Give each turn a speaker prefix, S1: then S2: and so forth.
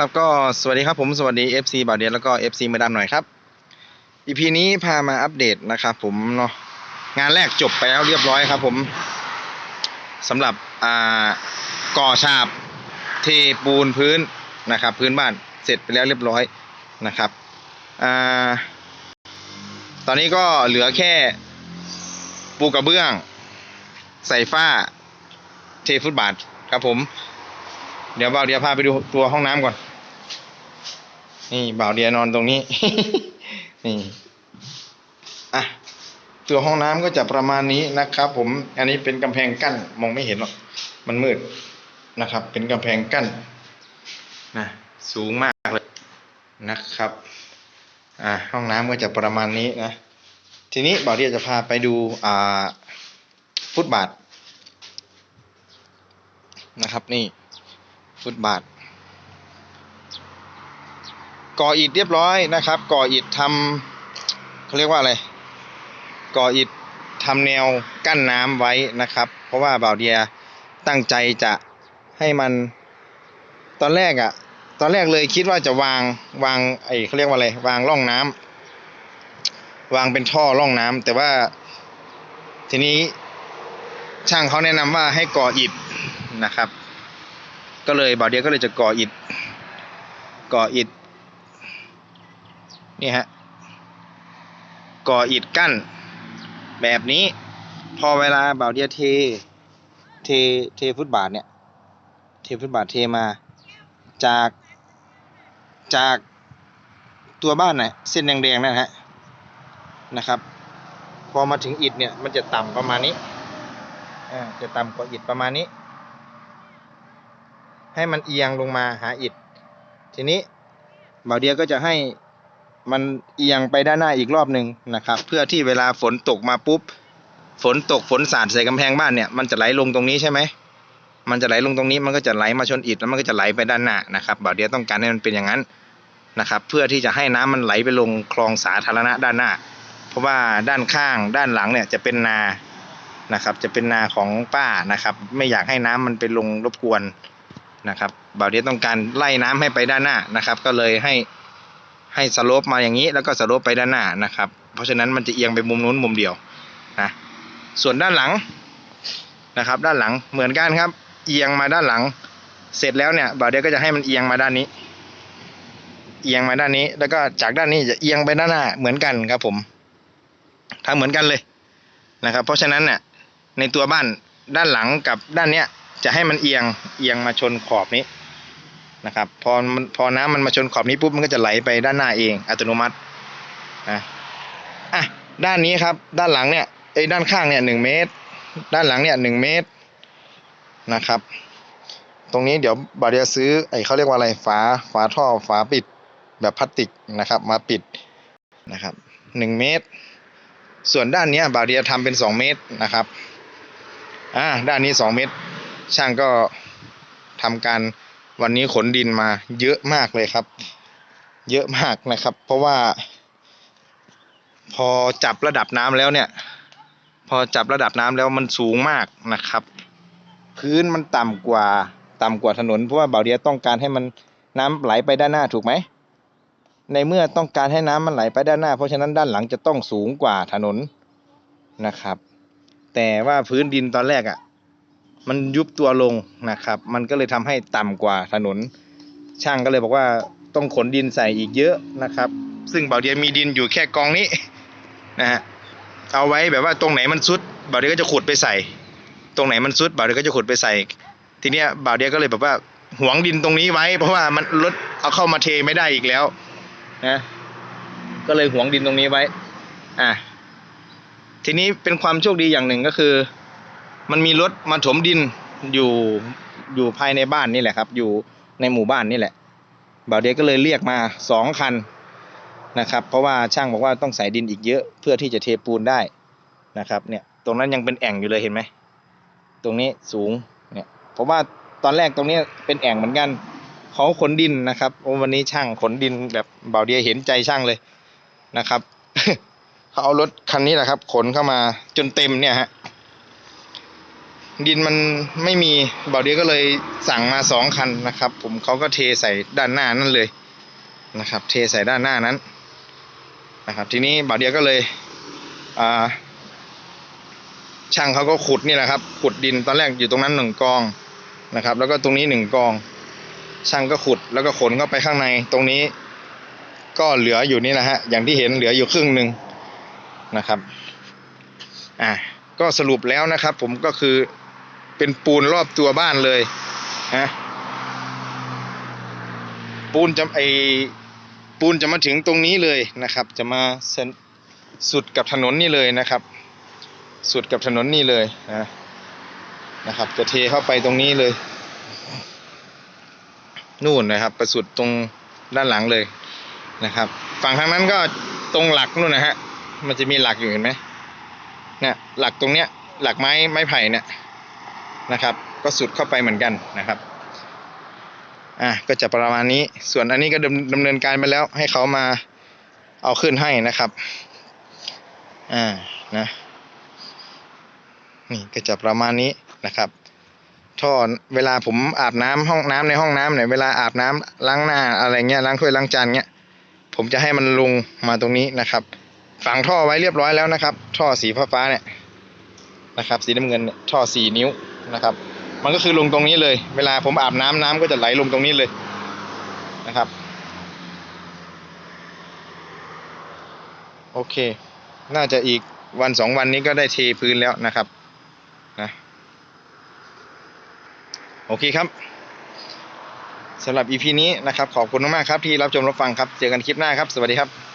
S1: ครับก็สวัสดีครับผมสวัสดี FC บ่าวเดียนแล้วก็ FC มือดำหน่อยครับ EP นี้พามาอัปเดตนะครับผมเนาะงานแรกจบไปแล้วเรียบร้อยครับผมสำหรับอ่าก่อฉาบเทปูนพื้นนะครับ พื้นบ้านเสร็จไปแล้วเรียบร้อยนะครับอ่าตอนนี้ก็เหลือแค่ปูกระเบื้อง ใส่ฝ้าเทฟุตบาทครับผมเดี๋ยวบ่าวเดียพาไปดูตัวห้องน้ำก่อน นี่บ่าวเดียนอนตรงนี้ นี่อะตัวห้องน้ำก็จะประมาณนี้นะครับผมอันนี้เป็นกำแพงกั้นมองไม่เห็นหรอกมันมืดนะครับ เป็นกำแพงกั้นนะสูงมากเลยนะครับอ่าห้องน้ำก็จะประมาณนี้นะทีนี้บ่าวเดียจะพาไปดูอ่าฟุตบาทนะครับนี่ ฟุตบาท ก่ออิฐเรียบร้อยนะครับ ก่ออิฐทำเขาเรียกว่าอะไร ก่ออิฐทำแนวกั้นน้ำไว้นะครับ เพราะว่าบ่าวเดียตั้งใจจะให้มันตอนแรกอะ่ะ ตอนแรกเลยคิดว่าจะวางวางไอ้เขาเรียกว่าอะไรวางร่องน้ำวางเป็นท่อร่องน้ำแต่ว่าทีนี้ช่างเขาแนะนำว่าให้ก่ออิฐนะครับ ก็เลยบ่าวเดียก็เลยจะก่ออิฐก่ออิฐ นี่ฮะก่ออิฐกั้น แบบนี้ พอเวลาเบาเดียเท เทเทฟุตบาทเนี่ย เทฟุตบาทเทมา จากจากตัวบ้านน่ะเส้นแดงๆนั่นฮะนะครับ พอมาถึงอิฐเนี่ยมันจะต่ำประมาณนี้อ่าจะต่ำกว่าอิฐประมาณนี้ ให้มันเอียงลงมาหาอิฐทีนี้เบาเดียก็จะให้ มันเอียงไปด้านหน้าอีกรอบหนึ่งนะครับ เพื่อที่เวลาฝนตกมาปุ๊บ ฝนตกฝนสาดใส่กำแพงบ้านเนี่ยมันจะไหลลงตรงนี้ใช่ไหมมันจะไหลลงตรงนี้มันก็จะไหลมาชนอิฐแล้วมันก็จะไหลไปด้านหน้านะครับบ่าวเดียต้องการให้มันเป็นอย่างนั้นนะครับ เพื่อที่จะให้น้ำมันไหลไปลงคลองสาธารณะด้านหน้า เพราะว่าด้านข้างด้านหลังเนี่ยจะเป็นนานะครับ จะเป็นนาของป้านะครับ ไม่อยากให้น้ำมันไปลงรบกวนนะครับบ่าวเดียต้องการไล่น้ำให้ไปด้านหน้านะครับ ก็เลยให้ ให้สโลปมาอย่างนี้แล้วก็สโลปไปด้านหน้านะครับ เพราะฉะนั้นมันจะเอียงไปมุมนู้นมุมเดียวนะส่วนด้านหลังนะครับ ด้านหลังเหมือนกันครับ เอียงมาด้านหลัง เสร็จแล้วเนี่ยบ่าวเดียก็จะให้มันเอียงมาด้านนี้ เอียงมาด้านนี้ แล้วก็จากด้านนี้จะเอียงไปด้านหน้าเหมือนกันครับผมทำเหมือนกันเลยนะครับ เพราะฉะนั้นเนี่ยในตัวบ้านด้านหลังกับด้านเนี้ยจะให้มันเอียงเอียงมาชนขอบนี้ นะครับพอมันพอน้ำมันมาชนขอบนี้ปุ๊บมันก็จะไหลไปด้านหน้าเองอัตโนมัตินะอะด้านนี้ครับด้านหลังเนี่ยไอ้ด้านข้างเนี่ยหนึ่งเมตร ด้านหลังเนี่ยหนึ่งเมตรนะครับ ตรงนี้เดี๋ยวบาเดียซื้อไอ้เขาเรียกว่าอะไรฝาฝาท่อฝาปิดแบบพลาสติกนะครับ มาปิดนะครับหนึ่งเมตร ส่วนด้านนี้บาเดียทำเป็นสองเมตรนะครับอ่าด้านนี้สองเมตร ช่างก็ทำการ วันนี้ขนดินมาเยอะมากเลยครับ เยอะมากนะครับ เพราะว่า พอจับระดับน้ำแล้วเนี่ย พอจับระดับน้ำแล้วมันสูงมากนะครับ พื้นมันต่ำกว่าต่ำกว่าถนนเพราะว่าเบาเดียต้องการให้มันน้ำไหลไปด้านหน้าถูกไหมในเมื่อต้องการให้น้ำมันไหลไปด้านหน้า เพราะฉะนั้นด้านหลังจะต้องสูงกว่าถนนนะครับ แต่ว่าพื้นดินตอนแรกอะ่ะ มันยุบตัวลงนะครับ มันก็เลยทำให้ต่ำกว่าถนน ช่างก็เลยบอกว่าต้องขนดินใส่อีกเยอะนะครับ ซึ่งเบาเดียมีดินอยู่แค่กองนี้นะฮะเอาไว้แบบว่าตรงไหนมันซุดเบาเดียก็จะขุดไปใส่ ตรงไหนมันซุดเบาเดียก็จะขุดไปใส่ ทีเนี้ยเบาเดียก็เลยแบบว่าหวงดินตรงนี้ไว้ เพราะว่ามันรถเอาเข้ามาเทไม่ได้อีกแล้วนะก็เลยหวงดินตรงนี้ไว้ อะทีนี้เป็นความโชคดีอย่างหนึ่งก็คือ มันมีรถมาถมดินอยู่อยู่ภายในบ้านนี่แหละครับ อยู่ในหมู่บ้านนี่แหละบ่าวเดยก็เลยเรียกมาสองคันนะครับ เพราะว่าช่างบอกว่าต้องใส่ดินอีกเยอะเพื่อที่จะเทปูนได้นะครับ เนี่ย ตรงนั้นยังเป็นแอ่งอยู่เลยเห็นไหมตรงนี้สูงเนี่ยเพราะว่าตอนแรกตรงนี้เป็นแอ่งเหมือนกันเขาขนดินนะครับวันนี้ช่างขนดินแบบบ่าวเดียเห็นใจช่างเลยนะครับเขาเอารถคันนี้แหละครับ ขนเข้ามาจนเต็มเนี่ยฮะ ดินมันไม่มีเบาเดียก็เลยสั่งมาสองคันนะครับ ผมเขาก็เทใส่ด้านหน้านั่นเลยนะครับ เทใส่ด้านหน้านั้นนะครับ ทีนี้เบาเดียก็เลยช่างเขาก็ขุดนี่แหละครับ ขุดดินตอนแรกอยู่ตรงนั้นหนึ่งกองนะครับ แล้วก็ตรงนี้หนึ่งกอง ช่างก็ขุดแล้วก็ขนเข้าไปข้างในตรงนี้ ก็เหลืออยู่นี่นะฮะอย่างที่เห็นเหลืออยู่ครึ่งหนึ่งนะครับอะก็สรุปแล้วนะครับผมก็คือ เป็นปูนรอบตัวบ้านเลยฮะปูนจะไอปูนจะมาถึงตรงนี้เลยนะครับ จะมาส,สุดกับถนนนี่เลยนะครับ สุดกับถนนนี่เลยนะนะครับ จะเทเข้าไปตรงนี้เลย นู่นนะครับ ประสุดตรงด้านหลังเลยนะครับ ฝั่งทางนั้นก็ตรงหลักนู่นนะฮะมันจะมีหลักอยู่เห็นไหมเนี่ยหลักตรงเนี้ยหลักไม้ไม้ไผ่เนี่ย นะครับ ก็สุดเข้าไปเหมือนกันนะครับอะก็จะประมาณนี้ส่วนอันนี้ก็ดำดำเนินการไปแล้วให้เขามาเอาขึ้นให้นะครับอ่านะนี่ก็จะประมาณนี้นะครับท่อเวลาผมอาบน้ำห้องน้ำในห้องน้ำเนี่ยเวลาอาบน้ำล้างหน้าอะไรเงี้ยล้างถ้วยล้างจานเงี้ยผมจะให้มันลงมาตรงนี้นะครับ ฝังท่อไว้เรียบร้อยแล้วนะครับ ท่อสีฟ้าๆเนี่ยนะครับ สีน้ำเงินท่อสี่นิ้ว นะครับ มันก็คือลงตรงนี้เลย เวลาผมอาบน้ำน้ำก็จะไหลลงตรงนี้เลยนะครับ โอเค น่าจะอีกวันสองวันนี้ก็ได้เทพื้นแล้วนะครับนะโอเคครับสำหรับ EP นี้นะครับ ขอบคุณมากๆครับที่รับชมรับฟังครับ เจอกันคลิปหน้าครับ สวัสดีครับ